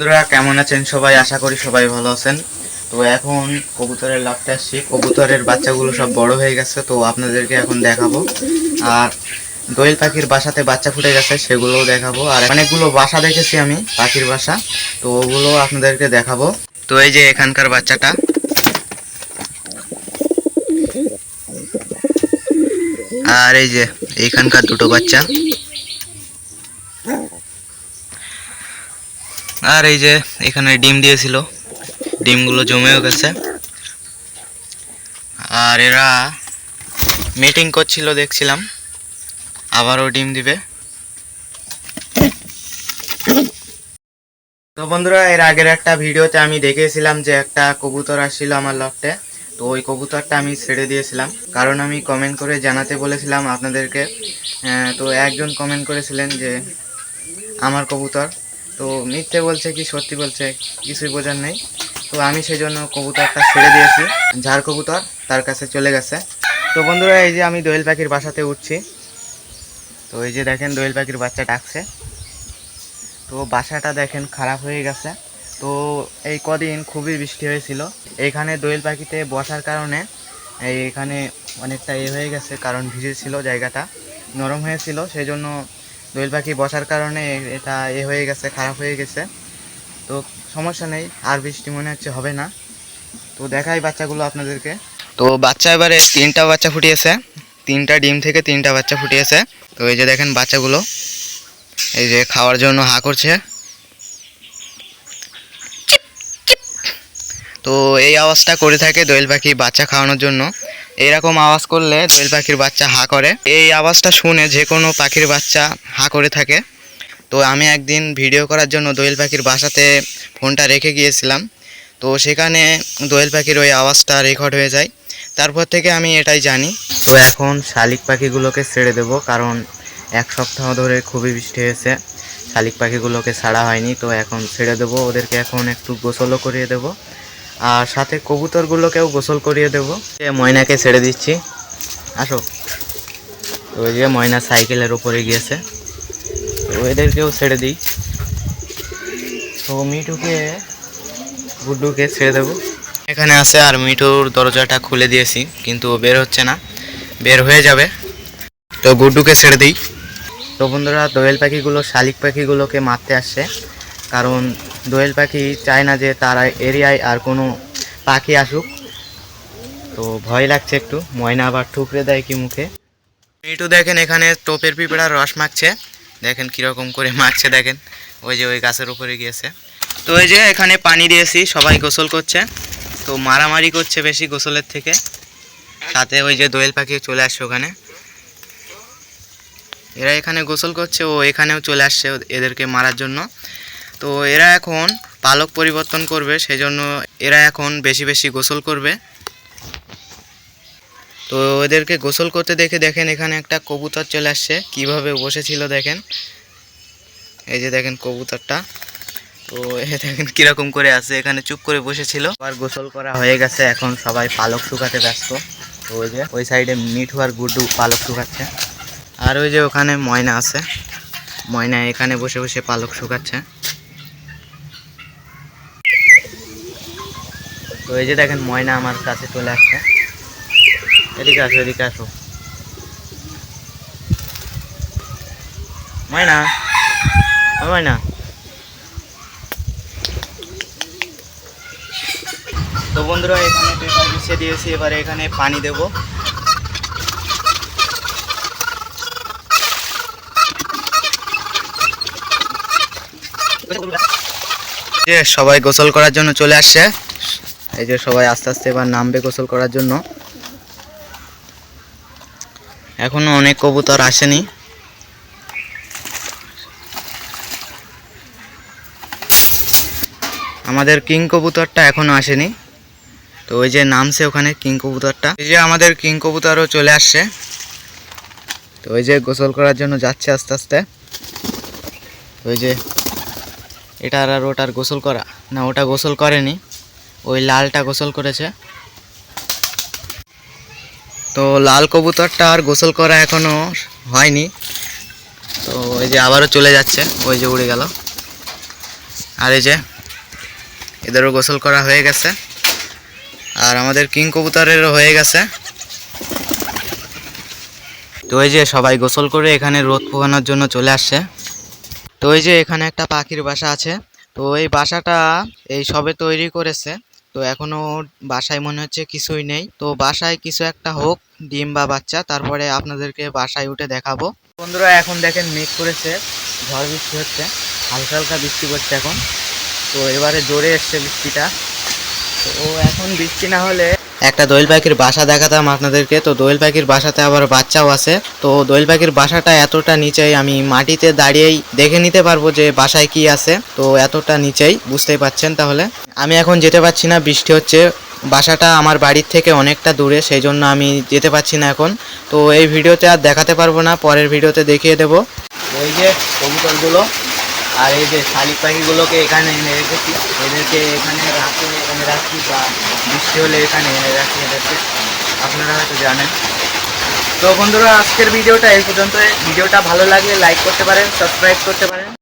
বন্ধুরা, কেমন আছেন সবাই? আশা করি সবাই ভালো আছেন। তো এখন কবুতরের লাভটা আসছি। কবুতরের বাচ্চাগুলো সব বড় হয়ে গেছে, তো আপনাদেরকে এখন দেখাবো। আর দোয়েল পাখির বাসাতে বাচ্চা ফুটে গেছে, সেগুলোও দেখাবো। আর অনেকগুলো বাসা দেখেছি আমি, পাখির বাসা। তো ওগুলো আপনাদেরকে দেখাবো। তো এই যে এখানকার বাচ্চাটা। আর এই যে এইখানকার দুটো বাচ্চা। আর এই যে এখানে ডিম দিয়েছিল, ডিমগুলো জমেও গেছে। আর এরা মিটিং করছিল, দেখছিলাম। আবারও ডিম দিবে। তো বন্ধুরা, এর আগের একটা ভিডিওতে আমি দেখেছিলাম যে একটা কবুতর আসছিল আমার লফটে। তো ওই কবুতরটা আমি ছেড়ে দিয়েছিলাম। কারণ আমি কমেন্ট করে জানাতে বলেছিলাম আপনাদেরকে। তো একজন কমেন্ট করেছিলেন যে, আমার কবুতর। তো মিথ্যে বলছে কি, সত্যি বলছে, কিছুই বোঝার নেই। তো আমি সেই জন্য কবুতরটা ছেড়ে দিয়েছি। যার কবুতর তার কাছে চলে গেছে। তো বন্ধুরা, এই যে আমি দোয়েল পাখির বাসাতে উঠছি। তো এই যে দেখেন, দোয়েল পাখির বাচ্চা ডাকছে। তো বাসাটা দেখেন খারাপ হয়ে গেছে। তো এই কদিন খুবই বৃষ্টি হয়েছিল। এইখানে দোয়েল পাখিতে বসার কারণে এখানে অনেকটা এ হয়ে গেছে, কারণ ভিজেছিল জায়গাটা। নরম হয়েছিল সেই জন্য দোয়েল পাখি বসার কারণে এটা এ হয়ে গেছে, খারাপ হয়ে গেছে। তো সমস্যা নেই, আর বৃষ্টি মনে হচ্ছে হবে না। তো দেখাই বাচ্চাগুলো আপনাদেরকে। তো বাচ্চা এবারে তিনটা বাচ্চা ফুটিয়েছে। তিনটা ডিম থেকে তিনটা বাচ্চা ফুটিয়েছে। তো এই যে দেখেন বাচ্চাগুলো, এই যে খাওয়ার জন্য হা করছে। তো এই আওয়াজটা করে থাকে দোয়েল পাখি বাচ্চা খাওয়ানোর জন্য। এইরকম আওয়াজ করলে দোয়েল পাখির বাচ্চা হা করে। এই আওয়াজটা শুনে যে কোনো পাখির বাচ্চা হা করে থাকে। তো আমি একদিন ভিডিও করার জন্য দোয়েল পাখির বাসাতে ফোনটা রেখে গিয়েছিলাম। তো সেখানে দোয়েল পাখির ওই আওয়াজটা রেকর্ড হয়ে যায়। তারপর থেকে আমি এটাই জানি। তো এখন শালিক পাখিগুলোকে ছেড়ে দেবো কারণ এক সপ্তাহ ধরে খুবই বৃষ্টি হয়েছে। শালিক পাখিগুলোকে ছাড়া হয়নি, তো এখন ছেড়ে দেবো। ওদেরকে এখন একটু গোসলও করিয়ে দেবো। আর সাথে কবুতরগুলোকেও গোসল করিয়ে দেবো। ময়নাকে ছেড়ে দিচ্ছি। আসো। তো ওই যে ময়না সাইকেলের উপরে গিয়েছে। তো ছেড়ে দিই। তো মিঠুকে, গুড্ডুকে ছেড়ে দেবো। এখানে আছে আর মিঠুর দরজাটা খুলে দিয়েছি, কিন্তু বের হচ্ছে না। বের হয়ে যাবে। তো গুড্ডুকে ছেড়ে দিই। তো বন্ধুরা, দোয়েল পাখিগুলো, শালিক পাখিগুলোকে মারতে আসছে। কারণ দোয়েল পাখি চায় না যে তার এরিয়ায় আর কোনো পাখি আসুক। তো ভয় লাগছে একটু। ময়না আবার ঠুকরে দেয় কি মুখে। মিঠু দেখেন এখানে টোপের পিঁপড়ার রস মাখছে। দেখেন কীরকম করে মাখছে, দেখেন। ওই যে ওই গাছের উপরে গিয়েছে। তো ওই যে এখানে পানি দিয়েছি, সবাই গোসল করছে। তো মারামারি করছে বেশি গোসলের থেকে। সাথে ওই যে দোয়েল পাখি চলে আসছে ওখানে। এরা এখানে গোসল করছে, ও এখানেও চলে আসছে এদেরকে মারার জন্য। তো এরা এখন পালক পরিবর্তন করবে, সেজন্য এরা এখন বেশি বেশি গোসল করবে। তো এদেরকে গোসল করতে দেখে দেখেন এখানে একটা কবুতর চলে আসছে, কীভাবে বসেছিল দেখেন। এই যে দেখেন কবুতরটা। তো এ দেখেন কীরকম করে আছে, এখানে চুপ করে বসেছিল। আর গোসল করা হয়ে গেছে, এখন সবাই পালক শুকাতে ব্যস্ত। তো ওই যে, ওই সাইডে মিঠু আর গুড্ডু পালক শুকাচ্ছে। আর ওই যে ওখানে ময়না আছে। ময়না এখানে বসে বসে পালক শুকাচ্ছে। তো এই যে দেখেন ময়না আমার কাছে চলে আসছে। এদিকে আসো এদিকে আসো। ময়না? ময়না? তো বন্ধুরা, এখানে পেপার বিছিয়ে দিয়েছি, এবারে এখানে পানি দেবো। সবাই গোসল করার জন্য চলে আসছে। এই যে সবাই আস্তে আস্তে এবার নামবে গোসল করার জন্য। এখনও অনেক কবুতর আসেনি। আমাদের কিং কবুতরটা এখনও আসেনি। তো ওই যে নামছে ওখানে কিং কবুতরটা। এই যে আমাদের কিং কবুতরও চলে আসছে। তো ওই যে গোসল করার জন্য যাচ্ছে আস্তে আস্তে। ওই যে এটার আর ওটার গোসল করা? না, ওটা গোসল করেনি। ওই লালটা গোসল করেছে। তো লাল কবুতরটা আর গোসল করা এখনও হয়নি। তো ওই যে আবারও চলে যাচ্ছে, ওই যে উড়ে গেল। আর এই যে এদেরও গোসল করা হয়ে গেছে। আর আমাদের কিং কবুতরেরও হয়ে গেছে। তো এই যে সবাই গোসল করে এখানে রোদ পোহানোর জন্য চলে আসছে। তো এই যে এখানে একটা পাখির বাসা আছে। তো এই বাসাটা এই সবে তৈরি করেছে। তো এখনও বাসায় মনে হচ্ছে কিছুই নেই। তো বাসায় কিছু একটা হোক, ডিম বা বাচ্চা, তারপরে আপনাদেরকে বাসায় উঠে দেখাবো। বন্ধুরা, এখন দেখেন মেঘ করেছে, ঝড় বৃষ্টি হচ্ছে, হালকা হালকা বৃষ্টি পড়ছে এখন। তো এবারে জোরে এসছে বৃষ্টিটা। তো এখন বৃষ্টি না হলে একটা দোয়েল পাখির বাসা দেখাতাম আপনাদেরকে। তো দোয়েল পাখির বাসাতে আবার বাচ্চাও আছে। তো দোয়েল পাখির বাসাটা এতটা নিচেই আমি মাটিতে দাঁড়িয়েই দেখে নিতে পারব যে বাসায় কি আছে। তো এতটা নিচেই, বুঝতেই পাচ্ছেন তাহলে? আমি এখন যেতে পারছি না, বৃষ্টি হচ্ছে। বাসাটা আমার বাড়ির থেকে অনেকটা দূরে সেই জন্য আমি যেতে পারছি না এখন। তো এই ভিডিওতে আর দেখাতে পারব না, পরের ভিডিওতে দেখিয়ে দেবো। ওই যে কবুতরগুলো। আর এই যে শালিক পাখিগুলোকে এখানে এনে রেখেছি। এদেরকে এখানে রাখতে, এখানে রাখছি বা বৃষ্টি হলে এখানে এনে রাখি এদেরকে। আপনারা হয়তো জানেন। তো বন্ধুরা, আজকের ভিডিওটা এই পর্যন্ত ভিডিওটা ভালো লাগলে লাইক করতে পারেন সাবস্ক্রাইব করতে পারেন।